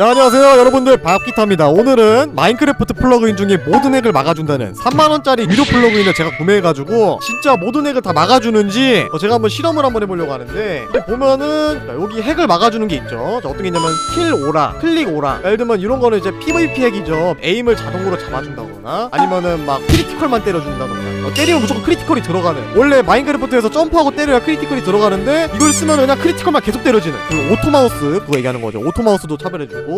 자 안녕하세요. 여러분들 밥기타입니다. 오늘은 마인크래프트 플러그인 중에 모든 핵을 막아준다는 3만원짜리 유료 플러그인을 제가 구매해가지고 진짜 모든 핵을 다 막아주는지 어, 제가 한번 실험을 한번 해보려고 하는데 보면은 자, 여기 핵을 막아주는 게 있죠. 자, 어떤 게 있냐면 킬 오라 클릭 오라. 예를 들면 이런 거는 이제 PVP 핵이죠. 에임을 자동으로 잡아준다거나 아니면은 막 크리티컬만 때려준다거나. 어, 때리면 무조건 크리티컬이 들어가는. 원래 마인크래프트에서 점프하고 때려야 크리티컬이 들어가는데 이걸 쓰면 그냥 크리티컬만 계속 때려지는. 그 오토마우스 그거 얘기하는 거죠. 오토마우스도 차별해주고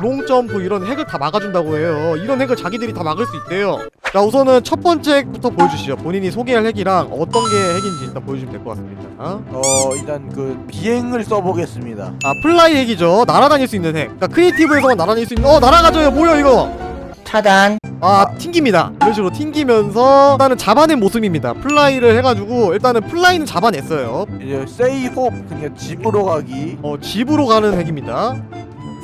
롱 점프 이런 핵을 다 막아준다고 해요. 이런 핵을 자기들이 다 막을 수 있대요. 자 우선은 첫 번째 핵부터 보여주시죠. 본인이 소개할 핵이랑 어떤 게 핵인지 일단 보여주시면 될 것 같습니다. 아어 일단 그 비행을 써보겠습니다. 플라이 핵이죠. 날아다닐 수 있는 핵. 그러니까 크리에이티브에서만 날아다닐 수 있는 어 날아가져요. 뭐야 이거? 차단. 아 튕깁니다. 이런 식으로 튕기면서 일단은 잡아낸 모습입니다. 플라이를 해가지고 일단은 플라이는 잡아냈어요. 이제 세이홉 그냥 집으로 가기. 어 집으로 가는 핵입니다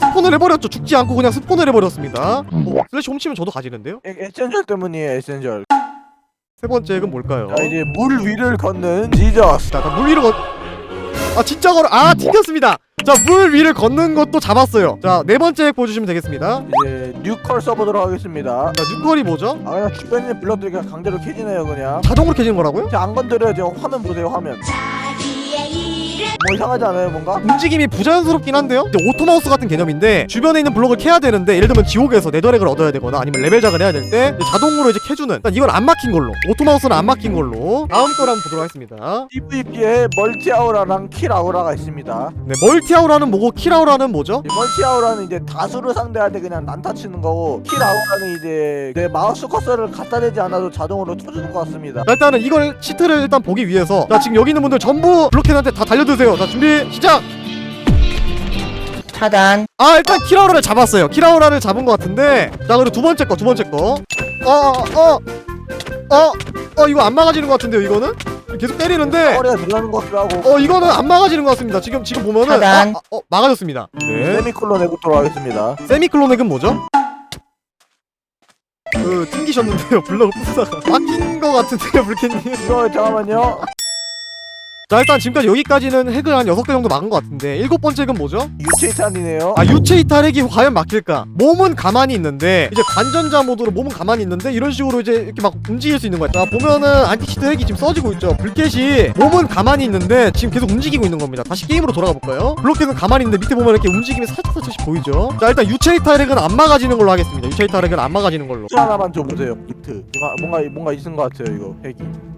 스폰을 해버렸죠 죽지 않고 그냥 스폰을 해버렸습니다 어, 슬래시 홈치면 저도 가지는데요 에- 에센셜 때문이에요 에센셜. 세 번째 핵은 뭘까요? 자 이제 물 위를 걷는 지저스. 자, 물 위로 걷... 아 진짜 걸어 아 튕겼습니다 자 물 위를 걷는 것도 잡았어요 자 네 번째 핵 보여주시면 되겠습니다 이제 뉴컬 써보도록 하겠습니다. 자 뉴컬이 뭐죠? 아 그냥 주변에 있는 블럭들이 그냥 강제로 캐지네요 그냥. 자동으로 켜지는 거라고요? 자, 안 건드려요. 화면 보세요 화면. 뭐 이상하지 않아요 뭔가? 움직임이 부자연스럽긴 한데요? 근데 오토마우스 같은 개념인데 주변에 있는 블록을 캐야 되는데 예를 들면 지옥에서 네더렉을 얻어야 되거나 아니면 레벨작을 해야 될 때 자동으로 이제 캐주는 일단 이건 안 막힌 걸로 오토마우스는 안 막힌 걸로 다음 걸 한번 보도록 하겠습니다 PVP에 멀티 아우라랑 킬 아우라가 있습니다. 네 멀티아우라는 뭐고 킬아우라는 뭐죠? 이 멀티 아우라는 이제 다수를 상대할 때 그냥 난타 치는 거고 킬 아우라는 이제 내 마우스 커서를 갖다 대지 않아도 자동으로 쳐주는 것 같습니다. 자, 일단은 이걸 시트를 일단 보기 위해서 자 지금 여기 있는 분들 전부 블록캔한테 다 달려 드세요. 자 준비 시작! 차단. 아 일단 키라우라를 잡았어요. 키라우라를 잡은 것 같은데. 자 그리고 두 번째 거 두 번째 거 어 어 어 어 어, 어, 이거 안 막아지는 것 같은데요 이거는? 계속 때리는데. 허리가 늘어나는 것 같기도 하고. 어 이거는 안 막아지는 것 같습니다. 지금 지금 보면은. 차단. 아, 아, 어 막아졌습니다. 네. 세미콜론 해보도록 하겠습니다. 세미클론 핵은 뭐죠? 그 튕기셨는데요. 블럭을 부수다가. 막힌 것 같은데요 불캔님? 이거 잠깐만요. 자 일단 지금까지 여기까지는 핵을 한 6개 정도 막은 것 같은데 일곱 번째 핵은 뭐죠? 유체이탄이네요. 아 유체 이탈 핵이 과연 막힐까? 몸은 가만히 있는데 이제 관전자 모드로 몸은 가만히 있는데 이런 식으로 이제 이렇게 막 움직일 수 있는 거야. 자 보면은 안티치드 핵이 지금 써지고 있죠. 불켓이 몸은 가만히 있는데 지금 계속 움직이고 있는 겁니다. 다시 게임으로 돌아가 볼까요? 블록켓은 가만히 있는데 밑에 보면 이렇게 움직임이 살짝 살짝씩 보이죠. 자 일단 유체 이탈 핵은 안 막아지는 걸로 하겠습니다. 유체 이탈 핵은 안 막아지는 걸로. 수 하나만 줘보세요. 비트. 뭔가 뭔가 뭔가 있는 것 같아요 이거 핵이.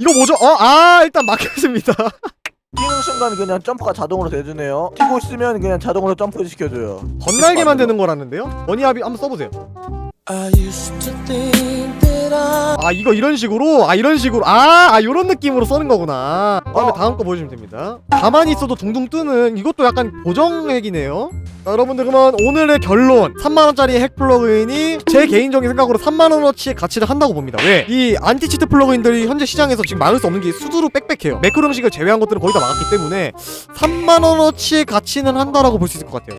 이거 뭐죠? 어, 아 일단 막혔습니다. 뛰는 순간 그냥 점프가 자동으로 돼주네요. 뛰고 있으면 그냥 자동으로 점프 시켜줘요. 건날개 만드는 거라는데요? 버니아비 한번 써보세요. 아 이거 이런 식으로? 아 이런 식으로. 아, 아 이런 느낌으로 써는 거구나. 다음에 어. 다음 거 보여주시면 됩니다. 가만히 있어도 둥둥 뜨는 이것도 약간 고정 핵이네요. 자 여러분들 그러면 오늘의 결론. 3만원짜리 핵 플러그인이 제 개인적인 생각으로 3만원어치의 가치를 한다고 봅니다. 왜? 이 안티치트 플러그인들이 현재 시장에서 지금 막을 수 없는 게 수두로 빽빽해요. 매크로 형식을 제외한 것들은 거의 다 막았기 때문에 3만원어치의 가치는 한다라고 볼 수 있을 것 같아요